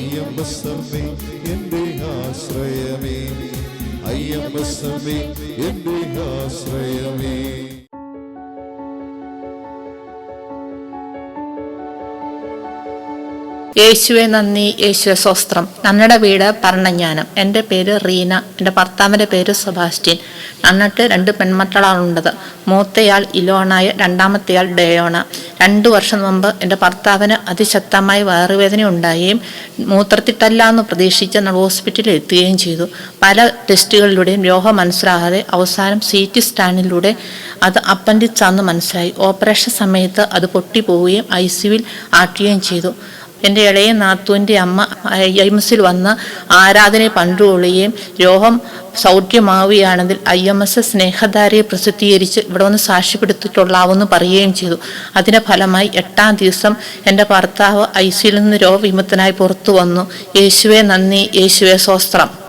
അയ്യമ്പസമ്മേ എന്റെ ആശ്രയമേ. അയ്യമ്പസമ്മേ എന്റെ ആശ്രയമേ. യേശുവെ നന്ദി. യേശുവെ സ്വസ്ത്രം. നന്നയുടെ വീട് ഭരണജ്ഞാനം. എന്റെ പേര് റീന. എന്റെ ഭർത്താവിന്റെ പേര് സെബാസ്റ്റ്യൻ. നന്നിട്ട് രണ്ട് പെൺമക്കളാണുള്ളത്. മൂത്തയാൾ ഇലോണായ രണ്ടാമത്തെയാൾ ഡേയോണ. രണ്ട് വർഷം മുമ്പ് എന്റെ ഭർത്താവിന് അതിശക്തമായി വയറുവേദന ഉണ്ടാവുകയും മൂത്രത്തിട്ടല്ല എന്ന് പ്രതീക്ഷിച്ച് നമ്മൾ ഹോസ്പിറ്റലിൽ എത്തുകയും ചെയ്തു. പല ടെസ്റ്റുകളിലൂടെയും രോഗം മനസ്സിലാകാതെ അവസാനം സി ടി സ്കാനിലൂടെ അത് അപ്പൻഡിക്സ് ആണെന്ന് മനസ്സിലായി. ഓപ്പറേഷൻ സമയത്ത് അത് പൊട്ടിപ്പോവുകയും ഐ സിയുവിൽ ആട്ടുകയും ചെയ്തു. എന്റെ ഇളയ നാത്തുവിന്റെ അമ്മ എയിംസിൽ വന്ന് ആരാധന പണ്ടുകൊള്ളുകയും രോഗം സൗഖ്യമാവുകയാണെങ്കിൽ ഐ എം എസ് സ്നേഹധാരയെ പ്രസിദ്ധീകരിച്ച് ഇവിടെ വന്ന് സാക്ഷ്യപ്പെടുത്തിയിട്ടുള്ളാവെന്ന് പറയുകയും ചെയ്തു. അതിന്റെ ഫലമായി എട്ടാം ദിവസം എന്റെ ഭർത്താവ് ഐ സിയിൽ നിന്ന് രോഗവിമുക്തനായി പുറത്തു വന്നു. യേശുവെ നന്ദി യേശുവെ സ്വസ്ത്രം